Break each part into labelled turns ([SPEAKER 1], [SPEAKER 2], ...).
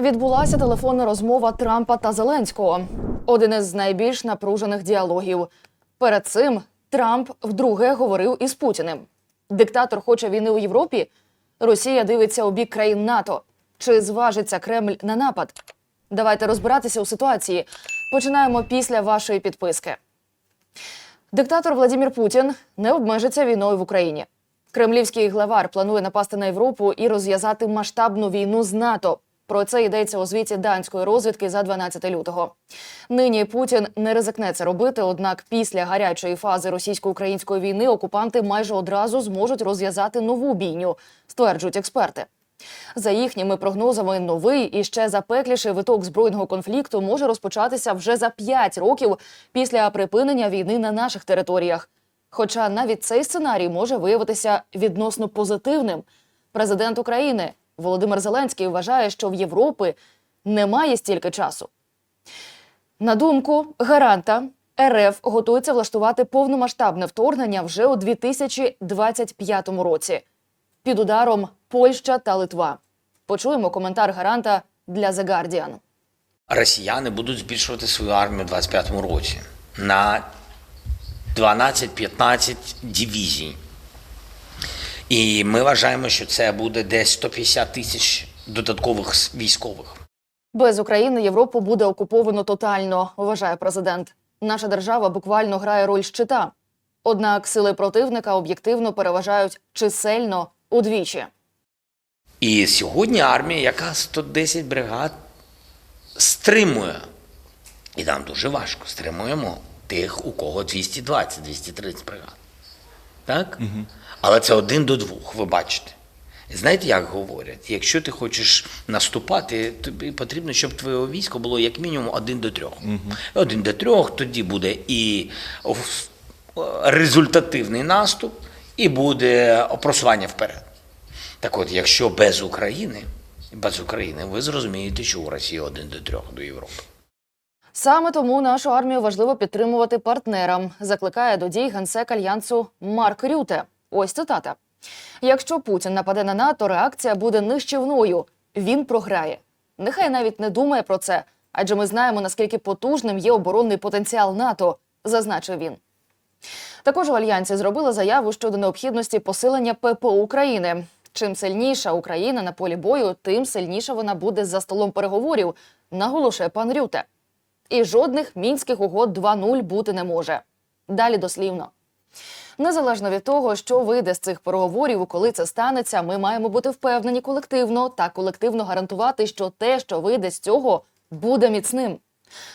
[SPEAKER 1] Відбулася телефонна розмова Трампа та Зеленського. Один із найбільш напружених діалогів. Перед цим Трамп вдруге говорив із Путіним. Диктатор хоче війни у Європі. Росія дивиться у бік країн НАТО. Чи зважиться Кремль на напад? Давайте розбиратися у ситуації. Починаємо після вашої підписки. Диктатор Владимир Путін не обмежиться війною в Україні. Кремлівський главар планує напасти на Європу і розв'язати масштабну війну з НАТО. Про це йдеться у звіті данської розвідки за 12 лютого. Нині Путін не ризикне це робити. Однак, після гарячої фази російсько-української війни окупанти майже одразу зможуть розв'язати нову бійню, стверджують експерти. За їхніми прогнозами, новий і ще запекліший виток збройного конфлікту може розпочатися вже за 5 років після припинення війни на наших територіях. Хоча навіть цей сценарій може виявитися відносно позитивним. Президент України Володимир Зеленський вважає, що в Європи немає стільки часу. На думку гаранта, РФ готується влаштувати повномасштабне вторгнення вже у 2025 році. Під ударом Польща та Литва. Почуємо коментар гаранта для The Guardian.
[SPEAKER 2] Росіяни будуть збільшувати свою армію у 25-му році на 12-15 дивізій. І ми вважаємо, що це буде десь 150 тисяч додаткових військових.
[SPEAKER 1] Без України Європу буде окуповано тотально, вважає президент. Наша держава буквально грає роль щита. Однак сили противника об'єктивно переважають чисельно удвічі.
[SPEAKER 2] І сьогодні армія, яка 110 бригад, стримує. І нам дуже важко стримуємо тих, у кого 220-230 бригад. Так? Але це один до двох, ви бачите. Знаєте, як говорять? Якщо ти хочеш наступати, тобі потрібно, щоб твоє військо було як мінімум один до трьох. Один до трьох, тоді буде і результативний наступ, і буде просування вперед. Так от, якщо без України, без України, ви зрозумієте, що у Росії один до трьох до Європи.
[SPEAKER 1] Саме тому нашу армію важливо підтримувати партнерам, закликає до дій генсек альянсу Марк Рюте. Ось цитата: якщо Путін нападе на НАТО, реакція буде нищівною. Він програє. Нехай навіть не думає про це, адже ми знаємо наскільки потужним є оборонний потенціал НАТО, зазначив він. Також у альянсі зробили заяву щодо необхідності посилення ППО України. Чим сильніша Україна на полі бою, тим сильніше вона буде за столом переговорів, наголошує пан Рюте. І жодних мінських угод 2.0 бути не може. Далі дослівно. Незалежно від того, що вийде з цих переговорів, коли це станеться, ми маємо бути впевнені колективно та колективно гарантувати, що те, що вийде з цього, буде міцним.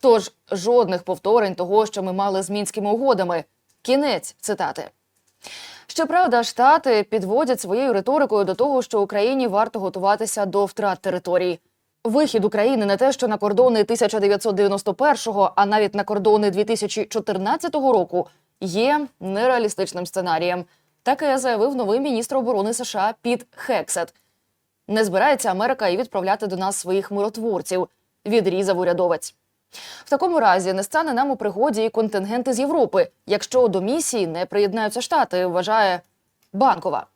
[SPEAKER 1] Тож жодних повторень того, що ми мали з мінськими угодами. Кінець цитати. Щоправда, штати підводять своєю риторикою до того, що Україні варто готуватися до втрат територій. Вихід України не те, що на кордони 1991-го, а навіть на кордони 2014 року, є нереалістичним сценарієм. Таке заявив новий міністр оборони США Піт Хексет. Не збирається Америка і відправляти до нас своїх миротворців, відрізав урядовець. В такому разі не стане нам у пригоді і контингенти з Європи, якщо до місії не приєднаються штати, вважає банкова.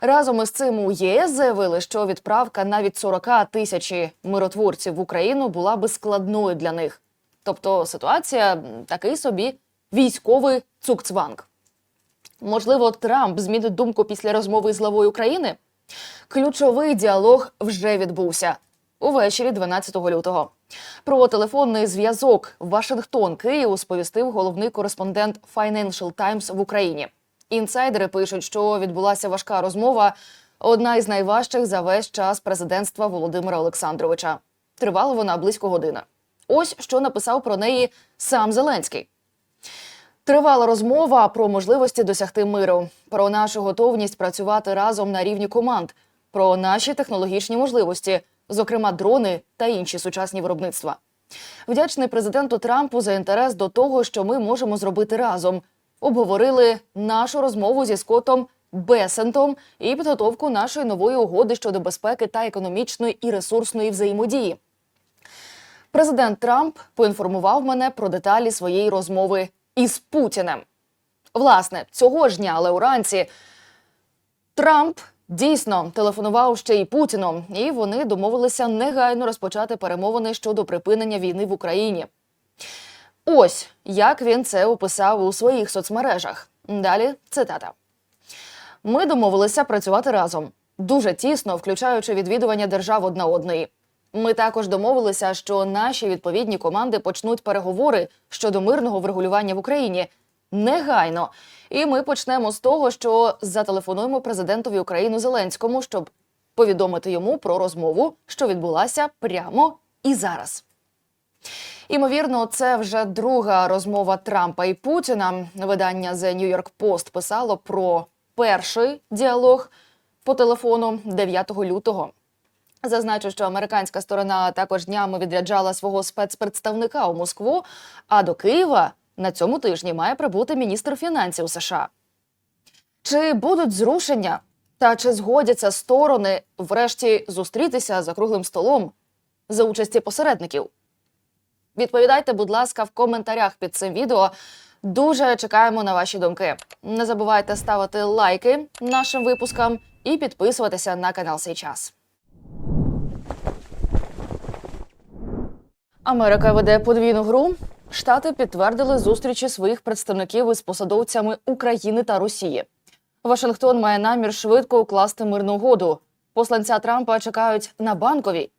[SPEAKER 1] Разом із цим у ЄС заявили, що відправка навіть 40 тисячі миротворців в Україну була би складною для них. Тобто ситуація такий собі військовий цукцванг. Можливо, Трамп змінить думку після розмови з главою України? Ключовий діалог вже відбувся увечері 12 лютого. Про телефонний зв'язок Вашингтон Київ сповістив головний кореспондент Financial Times в Україні. Інсайдери пишуть, що відбулася важка розмова, одна із найважчих за весь час президентства Володимира Олександровича. Тривала вона близько години. Ось що написав про неї сам Зеленський. Тривала розмова про можливості досягти миру, про нашу готовність працювати разом на рівні команд, про наші технологічні можливості, зокрема дрони та інші сучасні виробництва. Вдячний президенту Трампу за інтерес до того, що ми можемо зробити разом. Обговорили нашу розмову зі Скоттом Бесентом і підготовку нашої нової угоди щодо безпеки та економічної і ресурсної взаємодії. Президент Трамп поінформував мене про деталі своєї розмови із Путіним. Власне, цього ж дня, але уранці Трамп Дійсно, телефонував ще й Путіну, і вони домовилися негайно розпочати перемовини щодо припинення війни в Україні. Ось як він це описав у своїх соцмережах. Далі цитата. Ми домовилися працювати разом дуже тісно, включаючи відвідування держав одна одної. Ми також домовилися, що наші відповідні команди почнуть переговори щодо мирного врегулювання в Україні негайно. І ми почнемо з того, що зателефонуємо президентові України Зеленському, щоб повідомити йому про розмову, що відбулася прямо і зараз. Імовірно, це вже друга розмова Трампа і Путіна. Видання The New York Post писало про перший діалог по телефону 9 лютого. Зазначу, що американська сторона також днями відряджала свого спецпредставника у Москву. А до Києва на цьому тижні має прибути міністр фінансів США. Чи будуть зрушення та чи згодяться сторони врешті зустрітися за круглим столом за участі посередників? Відповідайте, будь ласка, в коментарях під цим відео. Дуже чекаємо на ваші думки. Не забувайте ставити лайки нашим випускам і підписуватися на канал «Сей час». Америка веде подвійну гру. Штати підтвердили зустрічі своїх представників із посадовцями України та Росії. Вашингтон має намір швидко укласти мирну угоду. Посланця Трампа чекають на банковій.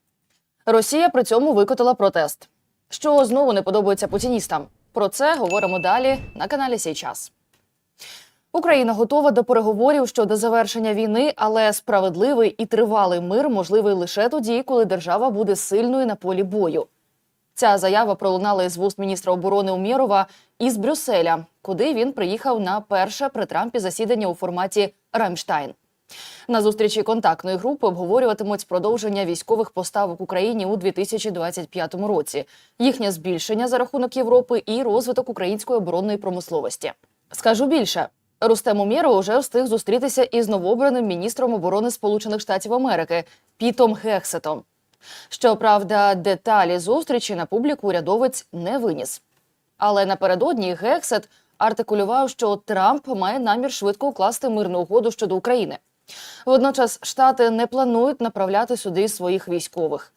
[SPEAKER 1] Росія при цьому викотила протест, що знову не подобається путіністам. Про це говоримо далі на каналі Сій час. Україна готова до переговорів щодо завершення війни, але справедливий і тривалий мир можливий лише тоді, коли держава буде сильною на полі бою. Ця заява пролунала із вуст міністра оборони Умєрова із Брюсселя, куди він приїхав на перше при Трампі засідання у форматі Рамштайн. На зустрічі контактної групи обговорюватимуть продовження військових поставок Україні у 2025 році, їхнє збільшення за рахунок Європи і розвиток української оборонної промисловості. Скажу більше. Рустем Умєров уже встиг зустрітися із новообраним міністром оборони Сполучених Штатів Америки Пітом Гексетом. Щоправда, деталі зустрічі на публіку урядовець не виніс. Але напередодні Гексет артикулював, що Трамп має намір швидко укласти мирну угоду щодо України. Водночас штати не планують направляти сюди своїх військових.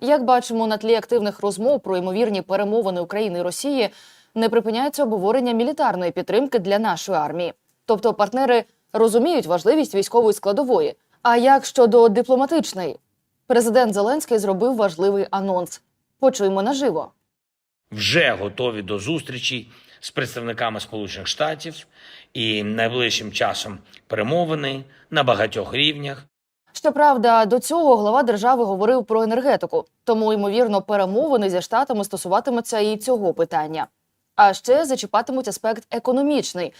[SPEAKER 1] Як бачимо, на тлі активних розмов про ймовірні перемовини України і Росії не припиняється обговорення мілітарної підтримки для нашої армії. Тобто партнери розуміють важливість військової складової. А як щодо дипломатичної? Президент Зеленський зробив важливий анонс. Почуємо наживо.
[SPEAKER 3] вже готові до зустрічі з представниками Сполучених Штатів і найближчим часом перемовини на багатьох рівнях.
[SPEAKER 1] Щоправда, до цього глава держави говорив про енергетику, тому ймовірно перемовини зі штатами стосуватимуться і цього питання. А ще зачіпатимуть аспект економічний.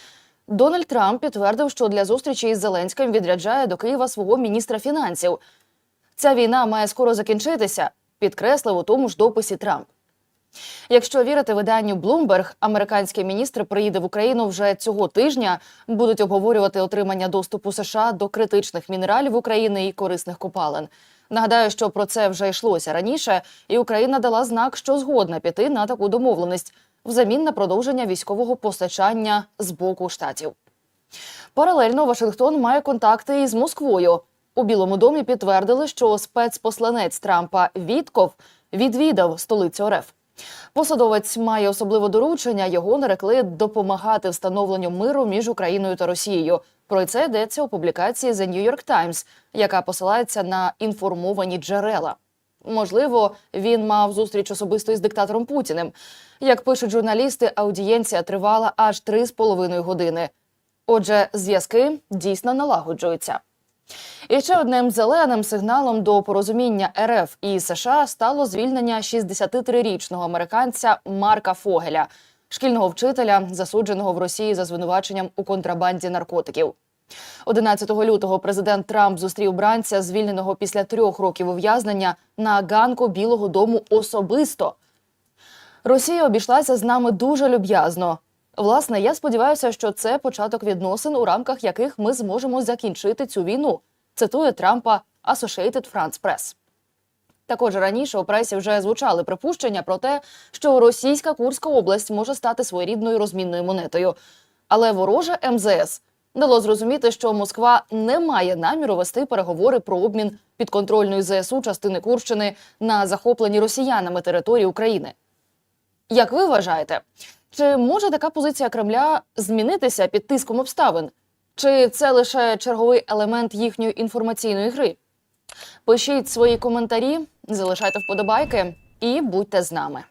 [SPEAKER 1] Дональд Трамп підтвердив, що для зустрічі із Зеленським відряджає до Києва свого міністра фінансів. Ця війна має скоро закінчитися, підкреслив у тому ж дописі Трамп. Якщо вірити виданню Bloomberg, американський міністр приїде в Україну вже цього тижня. Будуть обговорювати отримання доступу США до критичних мінералів України і корисних копалин. Нагадаю, що про це вже йшлося раніше, і Україна дала знак, що згодна піти на таку домовленість взамін на продовження військового постачання з боку штатів. Паралельно Вашингтон має контакти із Москвою. У Білому домі підтвердили, що спецпосланець Трампа Вітков відвідав столицю РФ. Посадовець має особливе доручення. Його нарекли допомагати встановленню миру між Україною та Росією. Про це йдеться у публікації The New York Times, яка посилається на інформовані джерела. Можливо, він мав зустріч особисто із диктатором Путіним. Як пишуть журналісти, аудієнція тривала аж три з половиною години. Отже, зв'язки дійсно налагоджуються. І ще одним зеленим сигналом до порозуміння РФ і США стало звільнення 63-річного американця Марка Фогеля, шкільного вчителя, засудженого в Росії за звинуваченням у контрабанді наркотиків. 11 лютого президент Трамп зустрів бранця, звільненого після трьох років ув'язнення на ганку Білого Дому особисто. Росія обійшлася з нами дуже люб'язно. Власне, я сподіваюся, що це початок відносин, у рамках яких ми зможемо закінчити цю війну. Цитує Трампа Associated France Press. Також раніше у пресі вже звучали припущення про те, що російська Курська область може стати своєрідною розмінною монетою. Але вороже МЗС дало зрозуміти, що Москва не має наміру вести переговори про обмін підконтрольної ЗСУ частини Курщини на захоплені росіянами території України. Як ви вважаєте, чи може така позиція Кремля змінитися під тиском обставин? Чи це лише черговий елемент їхньої інформаційної гри? Пишіть свої коментарі, залишайте вподобайки і будьте з нами.